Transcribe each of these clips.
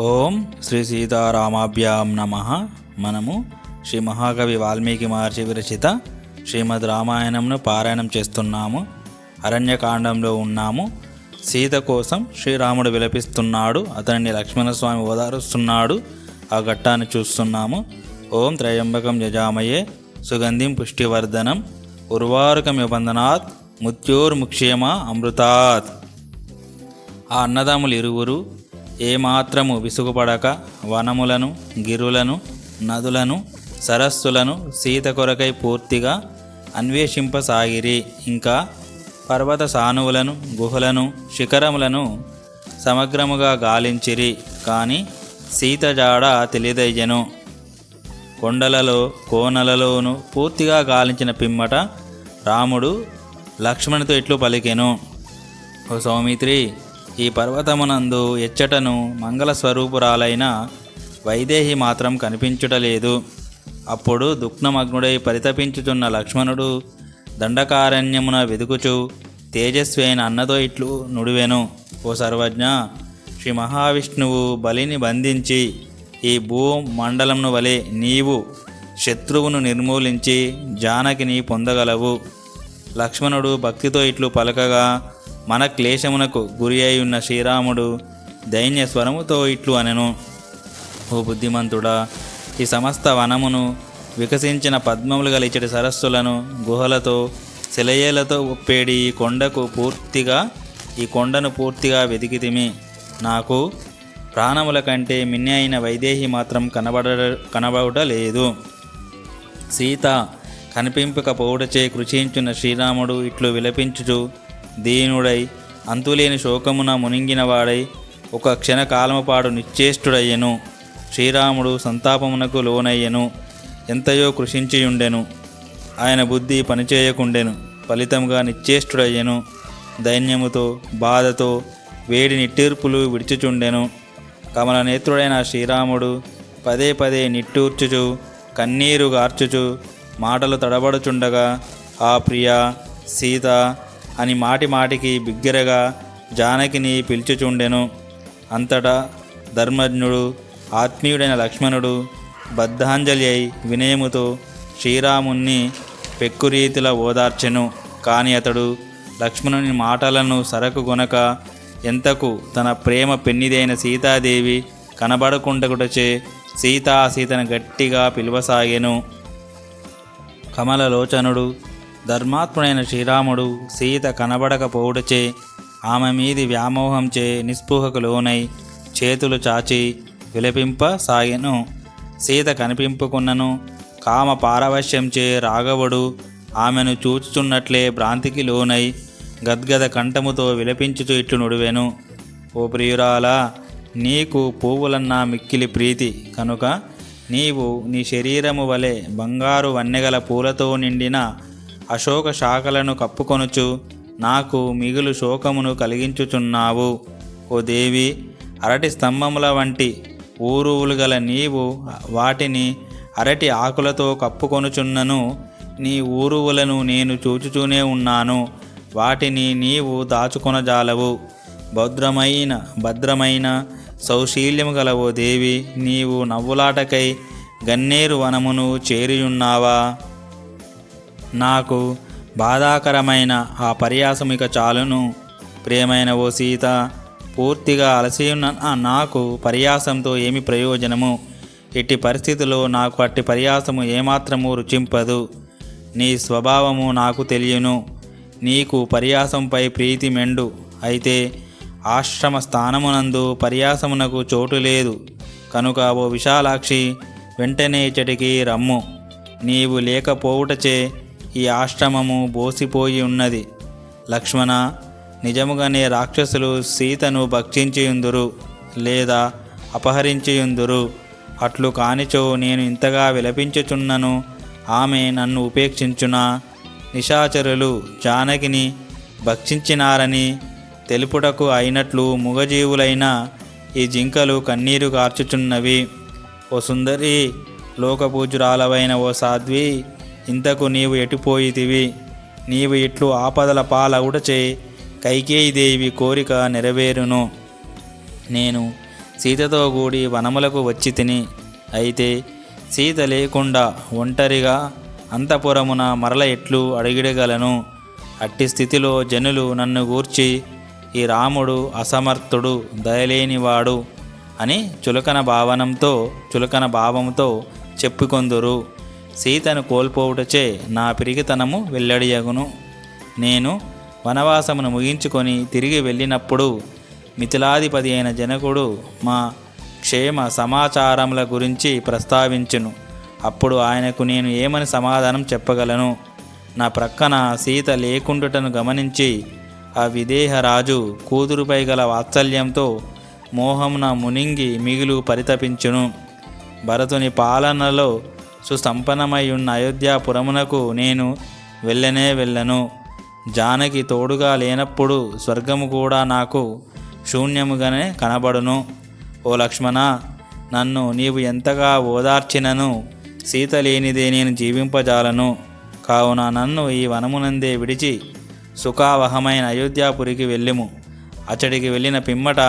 ఓం శ్రీ సీతారామాభ్యాం నమ. మనము శ్రీ మహాకవి వాల్మీకి మహర్షి విరచిత శ్రీమద్ రామాయణంను పారాయణం చేస్తున్నాము. అరణ్యకాండంలో ఉన్నాము. సీత కోసం శ్రీరాముడు విలపిస్తున్నాడు. అతనిని లక్ష్మణస్వామి ఓదారుస్తున్నాడు. ఆ ఘట్టాన్ని చూస్తున్నాము. ఓం త్రయంబకం యజామయే సుగంధిం పుష్టివర్ధనం ఉర్వారుకం బంధనాత్ ముత్యోర్ముక్షేమ అమృతాత్. ఆ అన్నదమ్ములు ఇరువురు ఏమాత్రము విసుగుపడక వనములను గిరులను నదులను సరస్సులను సీత కొరకై పూర్తిగా అన్వేషింపసాగిరి. ఇంకా పర్వత సానువులను గుహలను శిఖరములను సమగ్రముగా గాలించిరి. కానీ సీత జాడ తెలియదయ్యను కొండలలో కోనలలోను పూర్తిగా గాలించిన పిమ్మట రాముడు లక్ష్మణుతో ఇట్లు పలికెను. ఓ సౌమిత్రి ఈ పర్వతమునందు ఎచ్చటను మంగళ స్వరూపురాలైన వైదేహి మాత్రం కనిపించుటలేదు. అప్పుడు దుఃఖమగ్నుడై పరితపించుచున్న లక్ష్మణుడు దండకారణ్యమున వెదుకుచు తేజస్వి అయిన అన్నతో ఇట్లు నుడివెను. ఓ సర్వజ్ఞ శ్రీ మహావిష్ణువు బలిని బంధించి ఈ భూ మండలంను వలె నీవు శత్రువును నిర్మూలించి జానకిని పొందగలవు. లక్ష్మణుడు భక్తితో ఇట్లు పలకగా మన క్లేశమునకు గురి అయి ఉన్న శ్రీరాముడు దైన్య స్వరముతో ఇట్లు అనెను. ఓ బుద్ధిమంతుడా ఈ సమస్త వనమును వికసించిన పద్మములు గల ఇచ్చటి సరస్సులను గుహలతో శిలయేలతో ఒప్పేడి ఈ కొండకు పూర్తిగా ఈ కొండను పూర్తిగా వెతికితిమి నాకు ప్రాణముల కంటే మిన్ని అయిన వైదేహి మాత్రం కనబడ కనబడలేదు సీత కనిపింపకపోవుటచే కృషించున్న శ్రీరాముడు ఇట్లు విలపించుచు దీనుడై అంతులేని శోకమున మునింగినవాడై ఒక క్షణకాలముపాడు నిశ్చేష్టుడయ్యెను. శ్రీరాముడు సంతాపమునకు లోనయ్యెను. ఎంతయో కృషించియుండెను. ఆయన బుద్ధి పనిచేయకుండెను. ఫలితంగా నిశ్చేష్టుడయ్యెను. దైన్యముతో బాధతో వేడి నిట్టూర్పులు విడిచిచుండెను. కమల నేత్రుడైన శ్రీరాముడు పదే పదే నిట్టూర్చుచు కన్నీరు గార్చుచు మాటలు తడబడుచుండగా ఆ ప్రియ సీత అని మాటి మాటికి బిగ్గరగా జానకిని పిలుచుచుండెను. అంతటా ధర్మజ్ఞుడు ఆత్మీయుడైన లక్ష్మణుడు బద్ధాంజలి అయి వినయముతో శ్రీరాముణ్ణి పెక్కురీతిలా ఓదార్చెను. కాని అతడు లక్ష్మణుని మాటలను సరకు గొనక ఎంతకు తన ప్రేమ పెన్నిదైన సీతాదేవి కనబడకుండకుటచే సీతా సీతను గట్టిగా పిలువసాగెను. కమలలోచనుడు ధర్మాత్ముడైన శ్రీరాముడు సీత కనబడకపోవుడచే ఆమె మీది వ్యామోహంచే నిస్పృహకు లోనై చేతులు చాచి విలపింపసాగెను. సీత కనిపింపుకున్నను కామ పారవశ్యంచే రాఘవుడు ఆమెను చూచుచున్నట్లే భ్రాంతికి లోనై గద్గద కంఠముతో విలపించుచు ఇట్లు నుడివెను. ఓ ప్రియురాలా నీకు పువ్వులన్నా మిక్కిలి ప్రీతి కనుక నీవు నీ శరీరము వలె బంగారు వన్నెగల పూలతో నిండిన అశోక శాఖలను కప్పుకొనుచు నాకు మిగులు శోకమును కలిగించుచున్నావు. ఓ దేవి అరటి స్తంభముల వంటి ఊరువులు గల నీవు వాటిని అరటి ఆకులతో కప్పుకొనుచున్నను. నీ ఊరువులను నేను చూచుచూనే ఉన్నాను. వాటిని నీవు దాచుకొనజాలవు. భద్రమైన భద్రమైన సౌశీల్యము గల ఓ దేవి నీవు నవ్వులాటకై గన్నేరు వనమును చేరియున్నావా? నాకు బాధాకరమైన ఆ పర్యాసమిక చాలును. ప్రియమైన ఓ సీత పూర్తిగా అలసి ఉన్న నాకు పర్యాసంతో ఏమి ప్రయోజనము? ఎట్టి పరిస్థితిలో నాకు అట్టి పర్యాసము ఏమాత్రము రుచింపదు. నీ స్వభావము నాకు తెలియను. నీకు పర్యాసంపై ప్రీతి మెండు. అయితే ఆశ్రమ స్థానమునందు పర్యాసమునకు చోటు లేదు. కనుక ఓ విశాలాక్షి వెంటనే ఇచ్చటికి రమ్ము. నీవు లేకపోవుటచే ఈ ఆశ్రమము బోసిపోయి ఉన్నది. లక్ష్మణ నిజముగానే రాక్షసులు సీతను భక్షించియుందురు లేదా అపహరించియుందురు. అట్లు కానిచో నేను ఇంతగా విలపించుచున్నను ఆమె నన్ను ఉపేక్షించునా? నిశాచరులు జానకిని భక్షించినారని తెలుపుటకు అయినట్లు ముగజీవులైన ఈ జింకలు కన్నీరు కార్చుచున్నవి ఓ సుందరి లోకపూజురాలవైన ఓ సాధ్వి ఇంతకు నీవు ఎటుపోయితివి నీవు ఇట్లు ఆపదల పాలవుటచే కైకేయిదేవి కోరిక నెరవేరును. నేను సీతతో కూడి వనములకు వచ్చి తిని అయితే సీత లేకుండా ఒంటరిగా అంతపురమున మరల ఎట్లు అడిగిడగలను. అట్టి స్థితిలో జనులు నన్ను గూర్చి ఈ రాముడు అసమర్థుడు దయలేనివాడు అని చులకన భావనంతో చులకన భావంతో చెప్పుకొందురు. సీతను కోల్పోవుటచే నా పిరిగితనము వెల్లడియగును. నేను వనవాసమును ముగించుకొని తిరిగి వెళ్ళినప్పుడు మిథిలాధిపతి అయిన జనకుడు మా క్షేమ సమాచారముల గురించి ప్రస్తావించును. అప్పుడు ఆయనకు నేను ఏమని సమాధానం చెప్పగలను? నా ప్రక్కన సీత లేకుండుటను గమనించి ఆ విదేహరాజు కూతురుపై గల వాత్సల్యంతో మోహమున మునింగి మిగులు పరితపించును. భరతుని పాలనలో సుసంపన్నమై ఉన్న అయోధ్యాపురమునకు నేను వెళ్ళనే వెళ్ళను. జానకి తోడుగా లేనప్పుడు స్వర్గము కూడా నాకు శూన్యముగానే కనబడును. ఓ లక్ష్మణ నన్ను నీవు ఎంతగా ఓదార్చినను? సీత లేనిదే నేను జీవింపజాలను. కావున నన్ను ఈ వనమునందే విడిచి సుఖావహమైన అయోధ్యాపురికి వెళ్ళిము. అచ్చడికి వెళ్ళిన పిమ్మట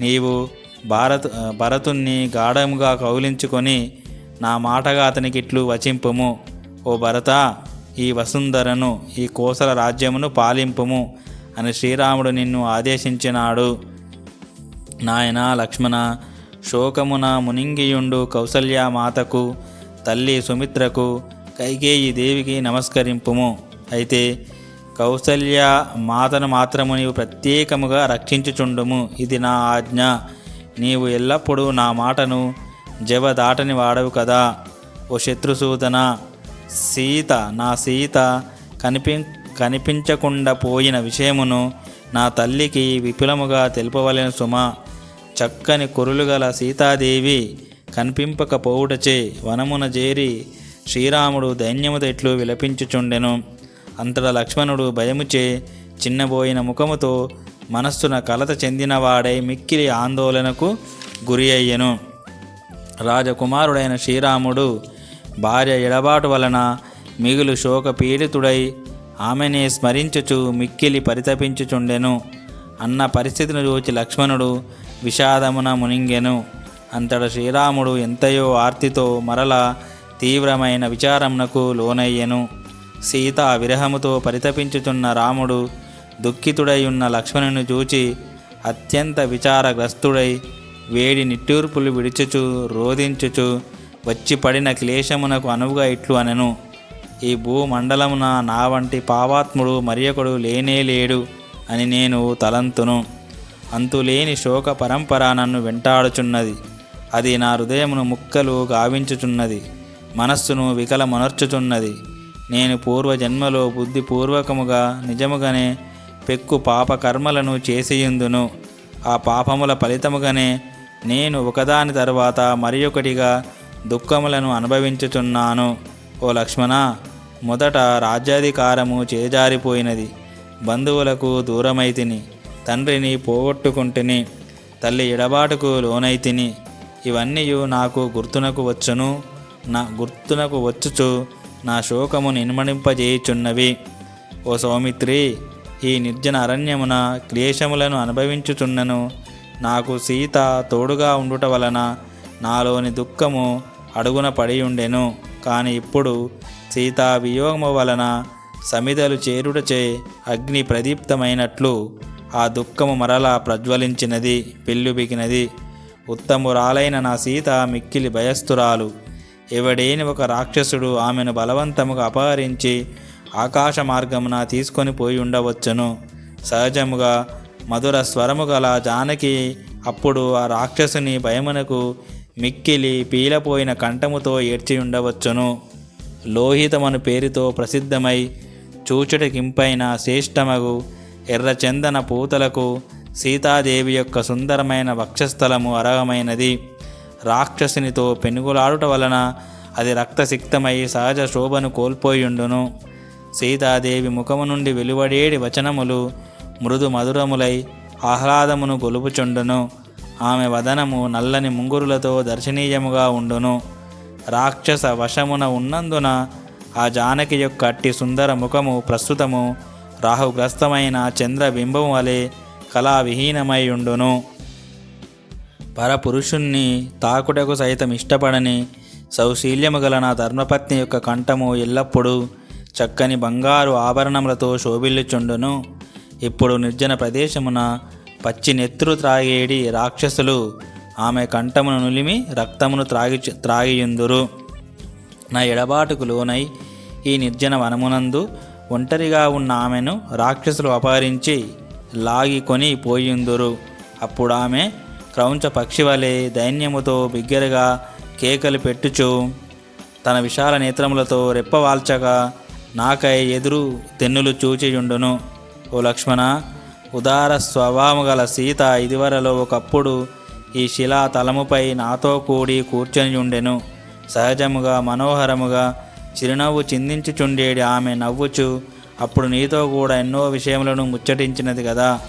నీవు భారత్ భరతుణ్ణి గాఢముగా కౌలించుకొని నా మాటగా అతనికి ఇట్లు వచింపుము. ఓ భరత ఈ వసుంధరను ఈ కోసల రాజ్యమును పాలింపుము అని శ్రీరాముడు నిన్ను ఆదేశించినాడు. నాయన లక్ష్మణ శోకమున మునింగియుండు కౌసల్య మాతకు తల్లి సుమిత్రకు కైకేయి దేవికి నమస్కరింపుము. అయితే కౌసల్య మాతను మాత్రము నీవు ప్రత్యేకముగా రక్షించుచుండుము. ఇది నా ఆజ్ఞ. నీవు ఎల్లప్పుడూ నా మాటను జవ దాటని వాడవు కదా. ఓ శత్రుసూదన సీత నా సీత కనిపి కనిపించకుండా పోయిన విషయమును నా తల్లికి విపులముగా తెలుపవలెను సుమ. చక్కని కురులు గల సీతాదేవి కనిపింపకపోవుటచే వనమున చేరి శ్రీరాముడు దైన్యము తెట్లు విలపించుచుండెను. అంతటా లక్ష్మణుడు భయముచే చిన్నబోయిన ముఖముతో మనస్సున కలత చెందినవాడై మిక్కిలి ఆందోళనకు గురి అయ్యెను. రాజకుమారుడైన శ్రీరాముడు భార్య ఎడబాటు వలన మిగులు శోకపీడితుడై ఆమెనే స్మరించుచు మిక్కిలి పరితపించుచుండెను. అన్న పరిస్థితిని చూచి లక్ష్మణుడు విషాదమున మునింగెను. అంతట శ్రీరాముడు ఎంతయో ఆర్తితో మరల తీవ్రమైన విచారమునకు లోనయ్యెను. సీత విరహముతో పరితపించుచున్న రాముడు దుఃఖితుడై ఉన్న లక్ష్మణుని చూచి అత్యంత విచారగ్రస్తుడై వేడి నిట్టూర్పులు విడిచుచు రోధించుచు వచ్చి పడిన క్లేశమునకు అనువుగా ఇట్లు అనెను. ఈ భూమండలమున నా వంటి పావాత్ముడు మరియొకడు లేనే లేడు అని నేను తలంతును. అంతులేని శోక పరంపర నన్ను వెంటాడుచున్నది. అది నా హృదయమును ముక్కలు గావించుచున్నది. మనస్సును వికలమనర్చుచున్నది. నేను పూర్వజన్మలో బుద్ధిపూర్వకముగా నిజముగానే పెక్కు పాప కర్మలను చేసియుందును. ఆ పాపముల ఫలితముగానే నేను ఒకదాని తర్వాత మరి ఒకటిగా దుఃఖములను అనుభవించుచున్నాను. ఓ లక్ష్మణ మొదట రాజ్యాధికారము చేజారిపోయినది. బంధువులకు దూరమైతిని తండ్రిని పోగొట్టుకుంటుని తల్లి ఎడబాటుకు లోనైతిని ఇవన్నీ నాకు గుర్తునకు వచ్చును నా గుర్తునకు వచ్చుచు నా శోకము నిర్మణింపజేయుచున్నవి ఓ సౌమిత్రి ఈ నిర్జన అరణ్యమున క్లేశములను అనుభవించుచున్నను. నాకు సీత తోడుగా ఉండుట వలన నాలోని దుఃఖము అడుగున పడి ఉండెను కానీ ఇప్పుడు సీతా వియోగము వలన సమిదలు చేరుటచే అగ్ని ప్రదీప్తమైనట్లు ఆ దుఃఖము మరలా ప్రజ్వలించినది పెళ్ళుబిగినది ఉత్తమురాలైన నా సీత మిక్కిలి భయస్థురాలు. ఎవడేని ఒక రాక్షసుడు ఆమెను బలవంతముగా అపహరించి ఆకాశ మార్గమున తీసుకొని పోయి ఉండవచ్చును. సహజముగా మధుర స్వరము గల జానకి అప్పుడు ఆ రాక్షసుని భయమునకు మిక్కిలి పీలపోయిన కంఠముతో ఏడ్చి ఉండవచ్చును. లోహితమను పేరుతో ప్రసిద్ధమై చూచుటకింపైన శ్రేష్టమగు ఎర్రచందన పూతలకు సీతాదేవి యొక్క సుందరమైన వక్షస్థలము అరగమైనది రాక్షసునితో పెనుగులాడుట వలన అది రక్తసిక్తమై సహజ శోభను కోల్పోయుండును. సీతాదేవి ముఖము నుండి వెలువడేడి వచనములు మృదు మధురములై ఆహ్లాదమును గొలుపుచుండును. ఆమె వదనము నల్లని ముంగురులతో దర్శనీయముగా ఉండును. రాక్షస వశమున ఉన్నందున ఆ జానకి యొక్క అట్టి సుందర ముఖము ప్రస్తుతము రాహుగ్రస్తమైన చంద్రబింబము వలె కళావిహీనమై ఉండును. పరపురుషుణ్ణి తాకుటకు సైతం ఇష్టపడని సౌశీల్యము గల నా ధర్మపత్ని యొక్క కంఠము ఎల్లప్పుడూ చక్కని బంగారు ఆభరణములతో శోభిల్లుచుండును. ఇప్పుడు నిర్జన ప్రదేశమున పచ్చి నెత్తురు త్రాగేడి రాక్షసులు ఆమె కంఠమును నులిమి రక్తమును త్రాగి త్రాగియుందురు. నా ఎడబాటుకు లోనై ఈ నిర్జన వనమునందు ఒంటరిగా ఉన్న ఆమెను రాక్షసులు అపహరించి లాగి కొని పోయిందురు అప్పుడు ఆమె క్రౌంచ పక్షి వలె దైన్యముతో బిగ్గరగా కేకలు పెట్టుచు తన విశాల నేత్రములతో రెప్పవాల్చగా నాకై ఎదురు తెన్నులు చూచియుండును. ఓ లక్ష్మణ ఉదార స్వభావం గల సీత ఇదివరలో ఒకప్పుడు ఈ శిలా తలముపై నాతో కూడి కూర్చొని ఉండెను. సహజముగా మనోహరముగా చిరునవ్వు చిందించుచుండేడి ఆమె నవ్వుచు అప్పుడు నీతో కూడా ఎన్నో విషయములను ముచ్చటించినది కదా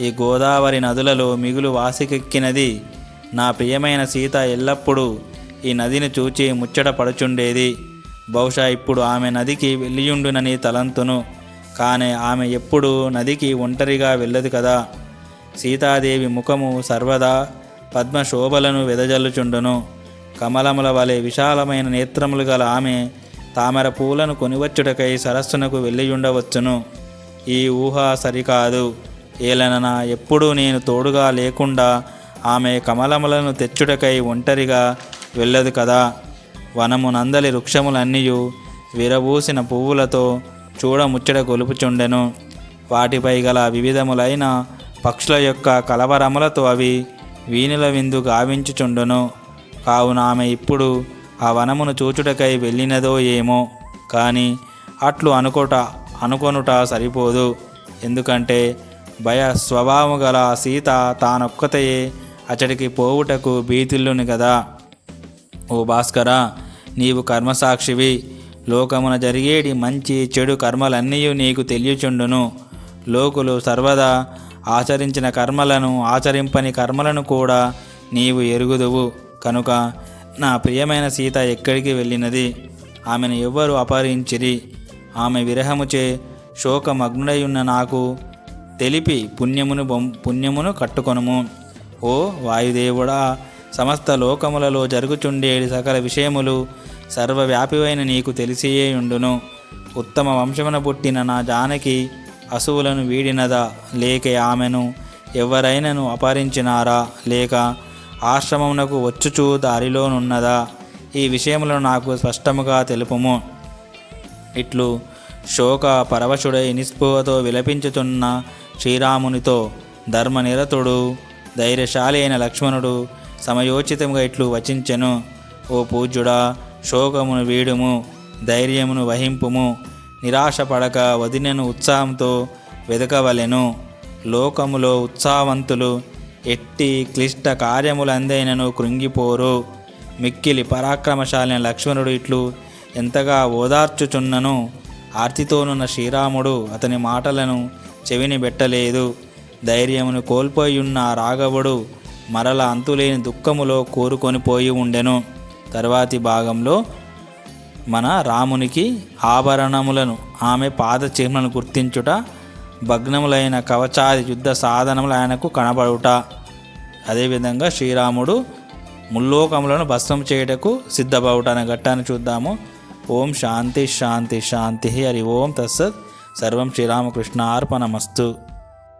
ఈ గోదావరి నదులలో మిగులు వాసికెక్కినది. నా ప్రియమైన సీత ఎల్లప్పుడూ ఈ నదిని చూచి ముచ్చట పడుచుండేది. బహుశా ఇప్పుడు ఆమె నదికి వెళ్ళియుండునని తలంతును. కానీ ఆమె ఎప్పుడు నదికి ఒంటరిగా వెళ్ళదు కదా. సీతాదేవి ముఖము సర్వదా పద్మశోభలను వెదజల్లుచుండును. కమలముల వలె విశాలమైన నేత్రములు గల ఆమె తామర పూలను కొనివచ్చుటకై సరస్సునకు వెళ్ళియుండవచ్చును. ఈ ఊహ సరికాదు. ఏలనన ఎప్పుడూ నేను తోడుగా లేకుండా ఆమె కమలములను తెచ్చుటకై ఒంటరిగా వెళ్ళదు కదా. వనము నందలి వృక్షములన్నీయు విరబూసిన పువ్వులతో చూడముచ్చట గొలుపుచుండెను. వాటిపై గల వివిధములైన పక్షుల యొక్క కలవరములతో అవి వీణుల విందు గావించుచుండును. కావున ఆమె ఇప్పుడు ఆ వనమును చూచుటకై వెళ్ళినదో ఏమో కానీ అట్లు అనుకోట అనుకొనుట సరిపోదు. ఎందుకంటే భయ స్వభావము గల సీత తానొక్కతయే అతడికి పోవుటకు భీతిల్లుని కదా ఓ భాస్కర నీవు కర్మసాక్షివి. లోకమున జరిగేటి మంచి చెడు కర్మలన్నీ నీకు తెలియచుండును. లోకులు సర్వదా ఆచరించిన కర్మలను ఆచరింపని కర్మలను కూడా నీవు ఎరుగుదువు. కనుక నా ప్రియమైన సీత ఎక్కడికి వెళ్ళినది? ఆమెను ఎవ్వరు అపహరించిరి. ఆమె విరహముచే శోకమగ్నుడై ఉన్న నాకు తెలిపి పుణ్యమును బొం పుణ్యమును కట్టుకొనుము. ఓ వాయుదేవుడా సమస్త లోకములలో జరుగుచుండే సకల విషయములు సర్వవ్యాపివైన నీకు తెలిసియే ఉండును. ఉత్తమ వంశమున పుట్టిన నా జానకి అసువులను వీడినదా? లేక ఆమెను ఎవరైనను అపహరించినారా? లేక ఆశ్రమమునకు వచ్చుచూ దారిలోనున్నదా? ఈ విషయములను నాకు స్పష్టముగా తెలుపుము. ఇట్లు శోక పరవశుడై నిస్పృహతో విలపించుతున్న శ్రీరామునితో ధర్మనిరతుడు ధైర్యశాలి అయిన లక్ష్మణుడు సమయోచితంగా ఇట్లు వచించెను. ఓ పూజ్యుడా శోకమును వీడుము ధైర్యమును వహింపుము నిరాశపడక వదినను ఉత్సాహంతో వెదకవలెను. లోకములో ఉత్సాహవంతులు ఎట్టి క్లిష్ట కార్యములందైనను కృంగిపోరు. మిక్కిలి పరాక్రమశాలిన లక్ష్మణుడు ఇట్లు ఎంతగా ఓదార్చుచున్నను. ఆర్తితోనున్న శ్రీరాముడు అతని మాటలను చెవిని పెట్టలేదు ధైర్యమును కోల్పోయున్న ఉన్న రాఘవుడు మరల అంతులేని దుఃఖములో కోరుకొని పోయి ఉండెను. తర్వాతి భాగంలో మన రామునికి ఆభరణములను ఆమె పాద చిహ్నలను గుర్తించుట భగ్నములైన కవచాది యుద్ధ సాధనములు ఆయనకు కనబడుట. అదేవిధంగా శ్రీరాముడు ముల్లోకములను భస్మం చేయుటకు సిద్ధపడుట అనే ఘట్టాన్ని చూద్దాము. ఓం శాంతి శాంతి శాంతి హరి ఓం తత్సత్. సర్వం శ్రీరామకృష్ణ అర్పణమస్తు